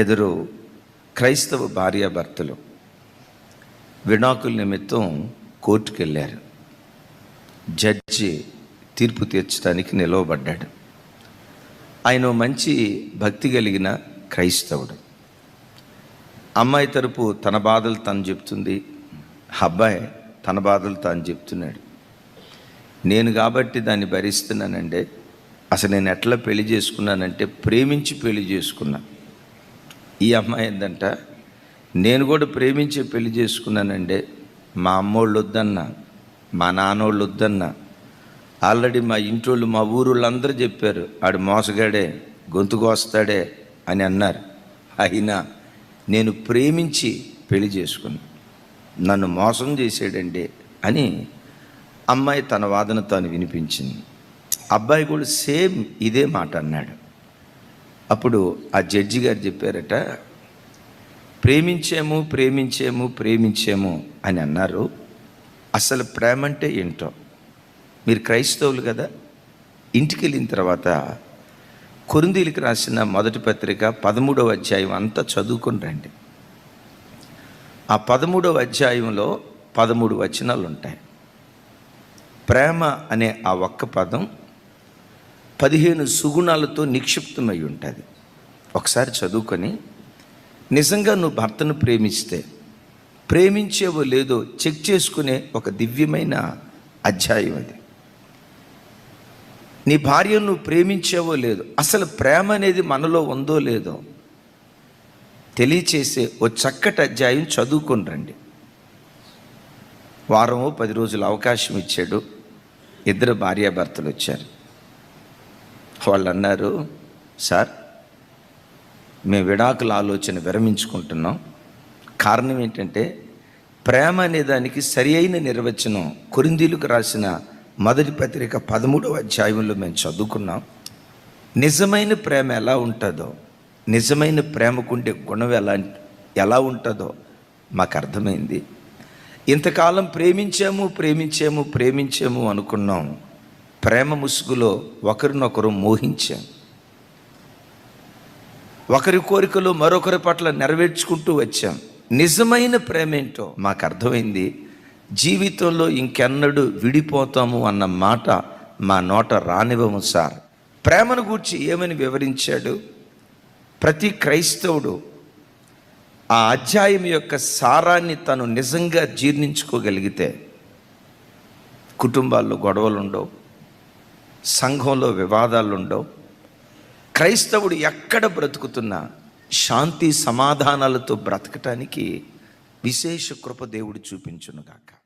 ఎదురు క్రైస్తవ భార్యాభర్తలు విడాకుల నిమిత్తం కోర్టుకు వెళ్ళారు జడ్జి తీర్పు తీర్చడానికి నిలవబడ్డాడు. ఆయన ఓ మంచి భక్తి కలిగిన క్రైస్తవుడు. అమ్మాయి తరపు తన బాధలు తను చెప్తుంది అబ్బాయి తన బాధలు తాను చెప్తున్నాడు. నేను కాబట్టి దాన్ని భరిస్తున్నానంటే అసలు నేను ఎట్లా పెళ్ళి చేసుకున్నానంటే ప్రేమించి పెళ్ళి చేసుకున్నాను ఈ అమ్మాయి ఏంటంట నేను కూడా ప్రేమించి పెళ్ళి చేసుకున్నానండి. మా అమ్మోళ్ళు వద్దన్నా మా నాన్నోళ్ళు వద్దన్నా ఆల్రెడీ మా ఇంటోళ్ళు మా ఊరోళ్ళు అందరూ చెప్పారు ఆడు మోసగాడే గొంతుకోస్తాడే అని అన్నారు. అయినా నేను ప్రేమించి పెళ్ళి చేసుకున్నా. నన్ను మోసం చేసాడండి అని అమ్మాయి తన వాదన తాను వినిపించింది. అబ్బాయి కూడా సేమ్ ఇదే మాట అన్నాడు. అప్పుడు ఆ జడ్జి గారు చెప్పారట ప్రేమించాము ప్రేమించాము ప్రేమించాము అని అన్నారు. అసలు ప్రేమ అంటే ఏంటో? మీరు క్రైస్తవులు కదా? ఇంటికి వెళ్ళిన తర్వాత కొరిందీలకు రాసిన మొదటి పత్రిక పదమూడవ అధ్యాయం అంతా చదువుకుని రండి. ఆ పదమూడవ అధ్యాయంలో పదమూడు వచనాలు ఉంటాయి ప్రేమ అనే ఆ ఒక్క పదం పదిహేను సుగుణాలతో నిక్షిప్తమై ఉంటుంది. ఒకసారి చదువుకొని నిజంగా నువ్వు భర్తను ప్రేమిస్తే ప్రేమించేవో లేదో చెక్ చేసుకునే ఒక దివ్యమైన అధ్యాయం అది. నీ భార్యను నువ్వు ప్రేమించేవో లేదో అసలు ప్రేమ అనేది మనలో ఉందో లేదో తెలియచేసే ఓ చక్కటి అధ్యాయం చదువుకొని రండి. వారమో పది రోజులు అవకాశం ఇచ్చాడు ఇద్దరు భార్యాభర్తలు వచ్చారు. వాళ్ళు అన్నారు సార్ మేము విడాకుల ఆలోచన విరమించుకుంటున్నాం. కారణం ఏంటంటే ప్రేమ అనే దానికి సరి అయిన నిర్వచనం కొరిందీలకు రాసిన మొదటి పత్రిక పదమూడవ అధ్యాయంలో మేము చదువుకున్నాం. నిజమైన ప్రేమ ఎలా ఉంటుందో నిజమైన ప్రేమకుండే గుణం ఎలా ఎలా ఉంటుందో మాకు అర్థమైంది. ఇంతకాలం ప్రేమించాము ప్రేమించాము ప్రేమించాము అనుకున్నాం. ప్రేమ ముసుగులో ఒకరినొకరు మోహించాం ఒకరి కోరికలు మరొకరి పట్ల నెరవేర్చుకుంటూ వచ్చాం. నిజమైన ప్రేమ ఏంటో మాకు అర్థమైంది. జీవితంలో ఇంకెన్నడూ విడిపోతాము అన్న మాట మా నోట రానివ్వము సార్. ప్రేమను గూర్చి ఏమని వివరించాడు? ప్రతి క్రైస్తవుడు ఆ అధ్యాయం యొక్క సారాన్ని తను నిజంగా జీర్ణించుకోగలిగితే కుటుంబాల్లో గొడవలు ఉండవు సంఘంలో వివాదాలు ఉండవు క్రైస్తవుడు ఎక్కడ బ్రతుకుతున్నా శాంతి సమాధానాలతో బ్రతకటానికి విశేష కృప దేవుడు చూపించునుగాక.